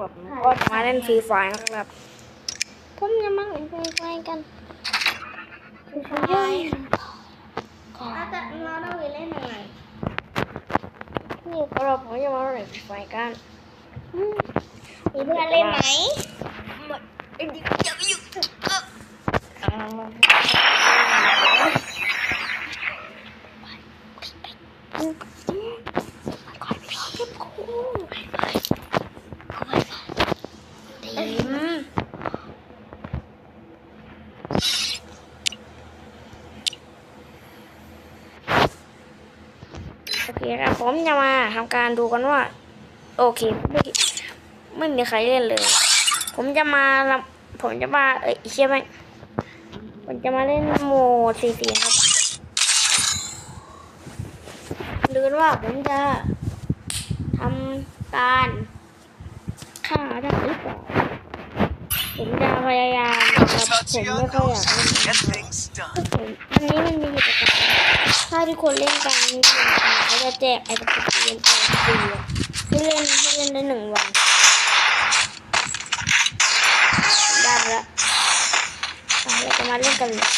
กับผมก็จะมาเล่นฟรีไฟนะครับผมจะมาเล่นฟรีไฟกันไฟแล้วแต่เราต้องไปเล่นยังไงนี่ก็เราผมจะมาเล่นฟรีไฟกันมีเพื่อนเล่นไหมไอ้ดิอย่าไปยุ่งเอออืม โอเคครับ ผมจะมาทำการดูกันว่า โอเคไม่ไม่มีใครเล่นเลย ผมจะมาผมจะมาเอ้ยเชื่อไหมผมจะมาเล่นโหมดสี่สี่ครับดูนว่าผมจะทำการฆ่าได้หรือเปล่า ผมจะพยายามนะครับผมไม่ค่อยอยากเล่น Get things done. ผมอันนี้มันมีอยู่ประกาศถ้าทุกคนเล่นกันเขาจะแจกไอ้กระปุกเกมแจกฟรีอะให้เล่นให้เล่นได้หนึ่งวันได้ละอะเราจะมาเล่นกันเลย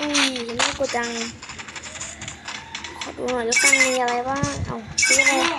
อุ้ยน่ากลัวจังขอดูหน่อยล้วกันมีอะไรบ้าง เอาซื้ออะไร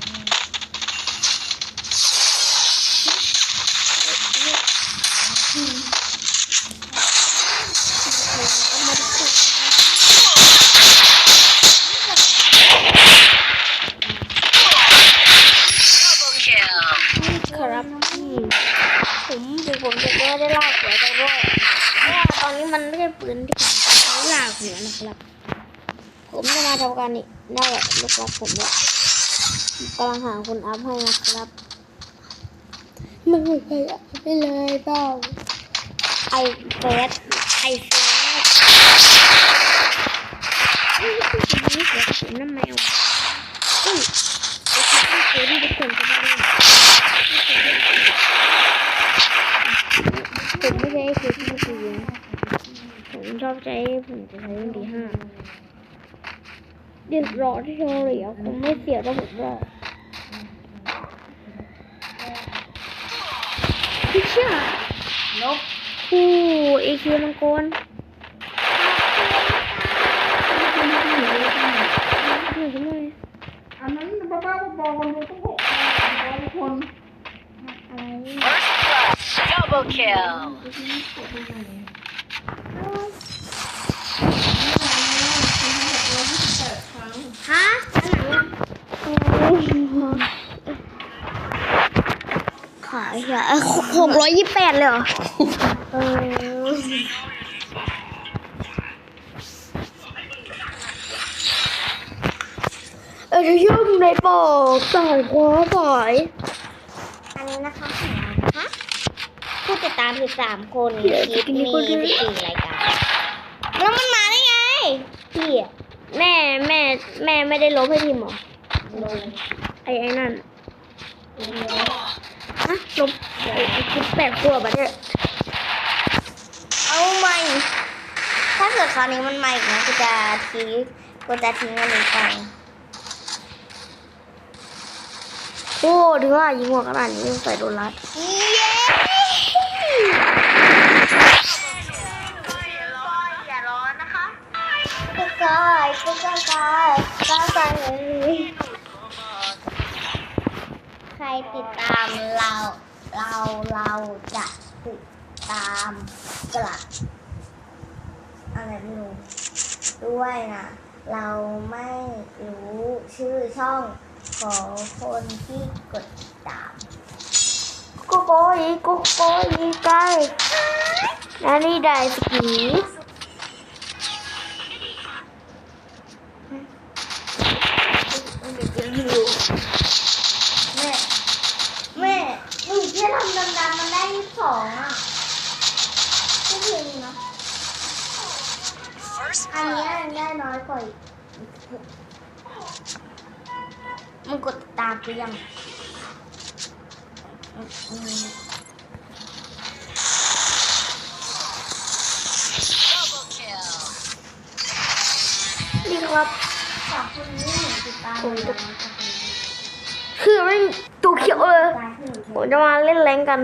จะไม่ได้ลากหัวแต่ว่าเพราะว่าตอนนี้มันไม่ใช่ปืนที่ผมจะใช้ลากหัวนะครับ ผมจะมาทำการนี่นั่นแหละลูกรักผมเนี่ยกำลังหาคนอัพให้นะครับไม่มีใครอัพไปเลยเปล่าไอเฟสไอเฟสนี่คือคนนี้เสียผมน้ำแมวอุ้ยไอเฟสที่ทุกคนจะได้เล่น ผมไม่ใช้คือที่สี่ผมชอบ ใช้ผมจะใช้รุ่นที่ห้าเดือดร้อนที่เฉลี่ยผมไม่เสียระบบหรอกพี่เชื่อนกคู่เอคิวมังกรหนูทำไมอันนั้นบ้าบ้าๆบอๆคนดูต้องหกคนอะไร First blood. Double kill. ฮะ ขายเหรอหกร้อยยี่สิบแปดเลยเหรอเออเออยุ่งในปอกสายขวาสายอันนี้นะคะฮะผู้ติดตามสิบสามคนคลิปมีสิบสี่รายการแล้วมันมาได้ไงพี่อะแม่แม่แม่ไม่ได้ลบให้พิมพ์หรอ ไอ้ไอ้นั่นฮะลบไอ้ไอ้คลิปแปดขวบอะเนี่ยเอาใหม่ถ้าเกิดคราวนี้มันใหม่อีกนะกูจะทิ้งกูจะทิ้งอันนี้ไปโอ้ถึงว่ายิงหัวขนาดนี้ยังใส่โดนรัดเย้อย่าร้อนนะคะก็กายก็กายกายก็ ติดตามเรา เราเราจะติดตามกลับอะไรไม่รู้ด้วยนะเราไม่รู้ชื่อช่องของคนที่กดติดตามโกโกอีโกโกอีไก่นนี่ได้สกีแม่ แม่หนูแค่ทำดำๆมันได้ยี่สิบสองอะไม่ถึงนะ First อัน blood. นี้ยังได้น้อยกว่าอีกเปรี้ยมอืมอืม Double kill. นี่ครับสองคนนี้เหมือนติดตามเลยนะคือไม่ตัวเขียวเลยหนูผมจะมาเล่นแรงกัน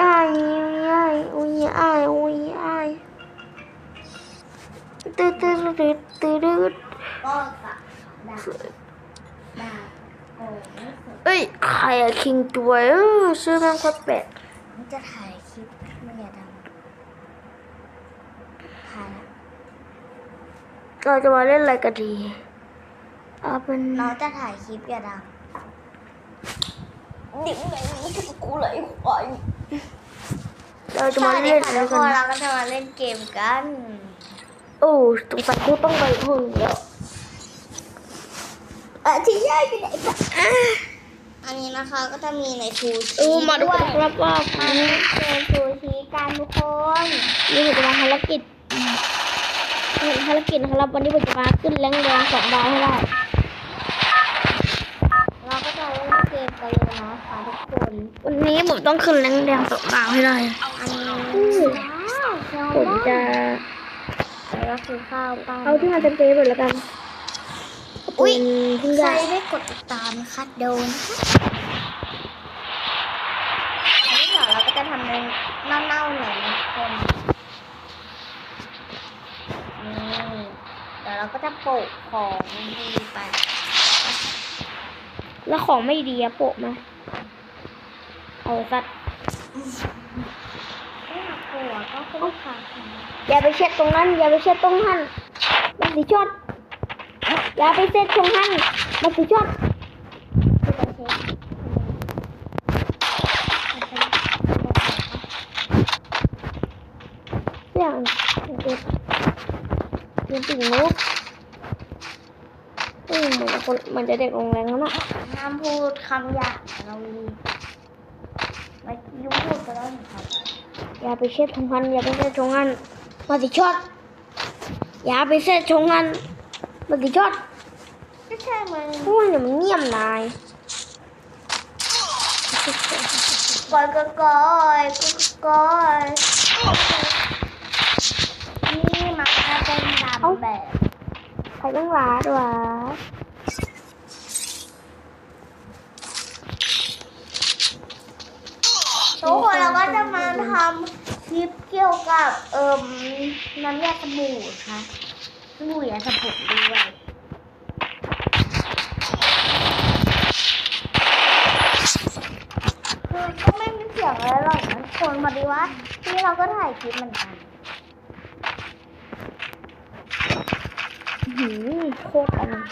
อ้ายอ้ายอุ้ยอ้ายอุ้ยอ้าย ตืดตืดตืดตืดตืดก็กับดาบดาบโอ้ไม่สนเอ้ยใครอะคิงตัวเออชื่อแม่งโคตรแปลกมันจะถ่ายคลิปไม่อย่าดังถ่ายละเราจะมาเล่นอะไรกันดีเอาเป็นน้องจะถ่ายคลิปอย่าดังดิ่งไหนกูไหลควายเราจะสมาวัสดีเล่นค่ะอะไรทุกคกันนเราก็จะมาเล่นเกมกัน โอ้สงสัยกูต้องไปพึ่งแล้วอะที่ยายไปไหนกันอะอันนี้นะคะก็จะมีในทูเออมาดูด้วกัยนครับว่ามาเล่นเกมทูชีกันทุกคนนี่ผมจะมาภารกิจอืมภารกิจนะครับวันนี้ผมจะมาขึ้นแรงแดงสองดาวให้ได้เราก็จะเล่นเกมกันเลยนะคะทุกคนวันนี้ผมต้องขึ้นแรงแดงสองดาวให้ได้อันนี้อืมว้าวแซลผมอนจะแล้ว ก็คือข้าวปั้นเอาที่มันเป็นเฟซหมดแล้วกันอุ๊ยเพิ่งใครได้ไม่กดติดตามนะคะโดนอันนี้เดี๋ยวเราก็จะทำเป็นเน่าๆหน่อยนะทุกคนนี่เดี๋ยวเราก็จะโปะของดีไป แล้วของไม่ดีอะโปะมาเอาสัตว์ ไม่น่ากลัวก็คือค่ะอย่าไปเช็ดตรงนั้น อย่าไปเช็ดตรงนั้นมันสีช็อตอย่าไปเช็ดตรงนั้นมันสีช็อตอจะเช็คเรื่องเก็บเก็บติ่งนุกเออเหมือนจะคนเหมันจะเด็กโรงแรงแล้วนะห้ามพูดคำหยาบเราดีไม่ยุ่งพูดก็ได้ครับ อย่าไปเช็ดตรงนั้นอย่าไปเช็ดตรงนั้นมันสีช็อตอย่าไปเช็ดตรงนั้นมันสีช็อตไม่ใช่มึงโอ้ยเดี๋ยวมันเงียบนายกอยกอยกอยกอยนี่มันจะเป็นดำแบบใครต้องลาดวะ ทุกคนเราก็จะมาทำคลิปเกี่ยวกับเอ่มน้ำยาสบู่ค่ะสบู่ยาสบู่ด้วยคือก็ไม่มีเสียงอะไรหรอกนะคนพอดีว่าที่เราก็ถ่ายคลิปเหมือนกันหืมโคตรอันนั้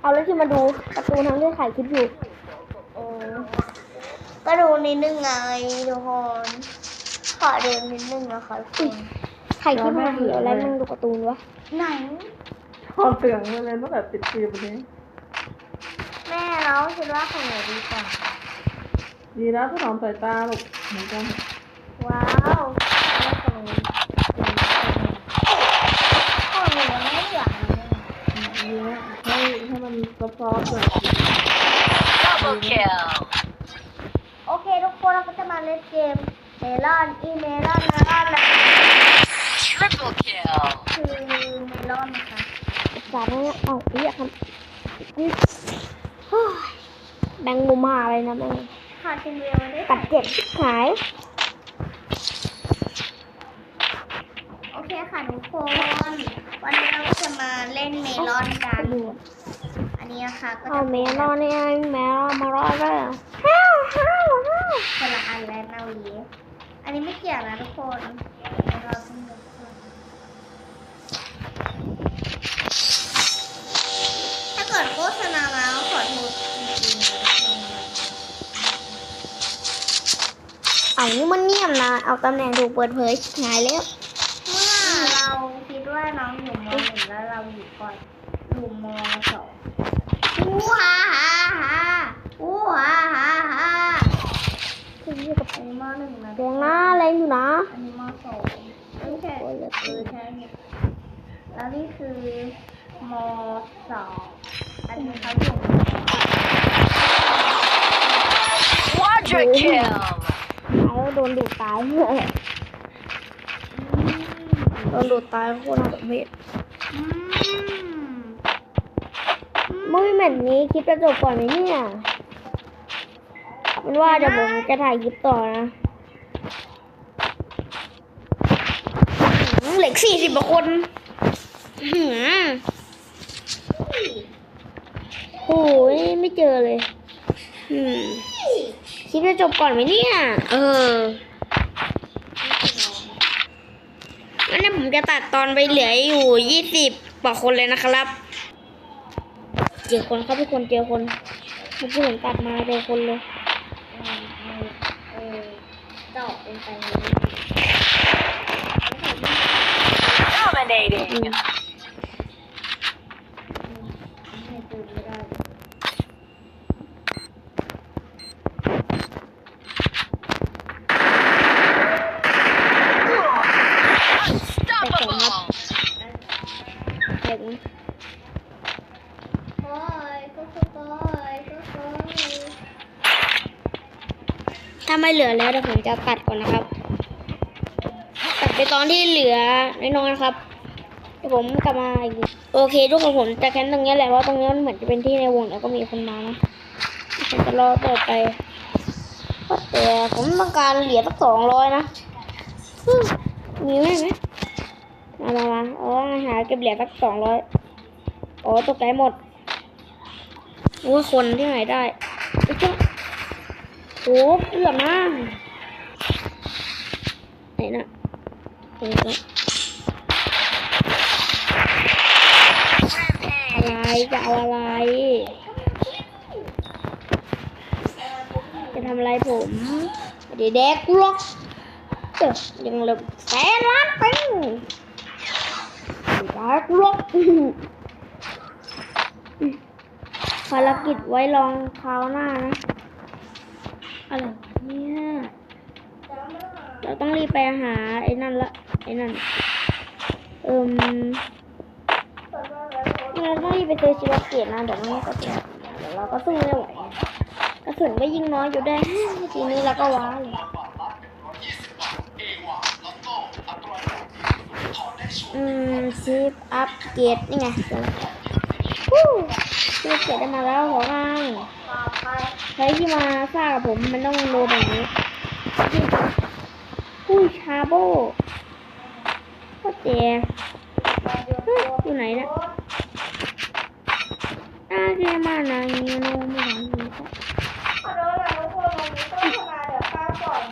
เอาแล้วที่มาดูการ์ตูนทั้งที่ถ่ายคลิปอยู่ ดูนิดนึงไงทุกคนขอเดินนิดนึงนะคะทุกคนถ่ายคลิปมาเหี่ยวแล้วมึงดูการ์ตูนวะไหนพอเสียงเลยเลยตั้งแต่ติดฟิล์มนี้ แม่เราคิดว่าของหนูดีกว่าดีนะที่ถอนสายตาลูกเหมือนกันว้าวแม่ของหนูของหนูยังไม่เหลืองเลยดีนะให้ให้มันซอฟต์ๆเลย Double kill. โอเคทุกคน เราก็จะมาเล่นเกมเมลอนอีเมลอนเมลอนนะ Triple kill. คือเมลอนนะคะสารเนี่ยเอาเรียกครับอุ๊ยเฮ้ยแบงค์มุมมาอะไรนะแม่งค่ะทีมเรียวไม่ได้กัดเจ็บชิบหาย โอเคค่ะทุกคน วันนี้เราจะมาเล่นเมลอนกันดูอันนี้นะคะก็เอาจะแม่เป็นนอนเนี่ยแม่มารอดเลยฮ่าวฮ่าวฮ่าว คนละอันแล้วนาวีอันนี้ไม่เกี่ยวนะทุกคนเราต้องยกก่อนถ้าเกิดโฆษณามาก็ขอโทษจริงๆนะทุกคนเอานี่มันเงียบนะ เอาตำแหน่งถูกเปิดเผยชิบหายแล้ว เมื่อเราคิดว่าน้องอยู่มหนึ่งแล้วเราอยู่ก่อนอยู่มสองอู้ฮ่าฮ่าฮ่าอู้ฮ่าฮ่าฮ่า คือเรียกกับอันนี้มหนึ่งนะแดงนะแรงอยู่นะอันนี้มสองไม่ใช่เออใช่แล้วนี่คือมสองอันอันนี้เขาอยู่ Quadra kill. แล้วโดนดูดตายเลยโดนดูดตายโคตรน่าสมเพชอืมมุ้ยแบบนี้คลิปจะจบก่อนไหมเนี่ย เป็นว่าเดี๋ยวผมจะถ่ายคลิปต่อนะเหล็กสี่สิบกว่าคนหโอ้ยไม่เจอเลยคลิปจะจบก่อนไหมเนี่ย เอองั้นเนี่ยผมจะตัดตอนไปเหลืออยู่ยี่สิบกว่าคนเลยนะครับเจอคนครับทุกคนเจอคนเมื่อกี้ผมตัดมาเจอคนเลย Dominating. ไม่เหลือแล้วเดี๋ยวผมจะตัดก่อนนะครับ ตัดไปตอนที่เหลือน้อยๆนะครับเดี๋ยวผมกลับมาอีกโอเคทุกคนผมจะแคนตรงนี้แหละเพราะตรงนี้มันเหมือนจะเป็นที่ในวงแล้วก็มีคนมานะผมจะรอต่อไปแต่ผมต้องการเหรียญสักสองร้อยนะมีไหมไหมมามามาเอาหาเก็บเหรียญสักสองร้อยโอ้ตกใจหมดว่าคนที่ไหนได้ไอ้เจ้า โอ้เกือบนะไหนนะเห็นแล้วอะไรจะเอาอะไร จะทำอะไรผมเดี๋ยวแดกกูหรอกยังเหลือแสนล้านปิงแดกกูหรอกภารกิจไว้ลองคราวหน้านะ อะไรวะเนี่ย เราต้องรีบไปหาไอ้นั่นละ ไอ้นั่น เอิมเราต้องรีบไปเจอชีวเกตนะเดี๋ยวมันก็จะเดี๋ยวเราก็สู้ไม่ไหวกระสุนก็ยิงน้อยอยู่ได้ทีนี้เราก็ว้าเลยอืมชีฟอัพเกรดนี่ไง เดี๋ยวนะฮู้ชีฟเกียรติได้มาแล้วหัวงางต่อไปใครที่มาซ่างกับผมมันต้องโดนแบบนี้อุ้ยชาโบก็เจ๋เฮอยู่ไหนนี่ยน่าเกมานาเงี้ยโนไม่หวังดีก็ขอโทษนะทุกคนวันนี้ต้องทำงานเดี๋ยวข้าวก่อน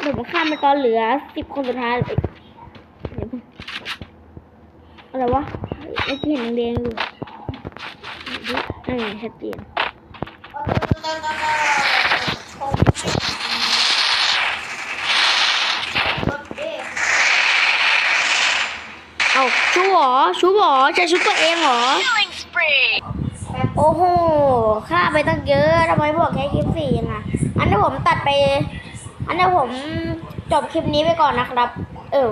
เดี๋ยวผมข้ามไปตอนเหลือสิบคนสุดท้ายอะไรวะเมื่อกี้เห็นแดงอยู่ อันนี้ชัดเจนเอาชูเหรอชูเหรอจะชุบตัวเองเหรอ Killing spree. โอ้โหฆ่าไปตั้งเยอะทำไมบอกแค่คลิปสี่ยังไงอันนี้ผมตัดไป อันนี้ผมจบคลิปนี้ไปก่อนนะครับ เออ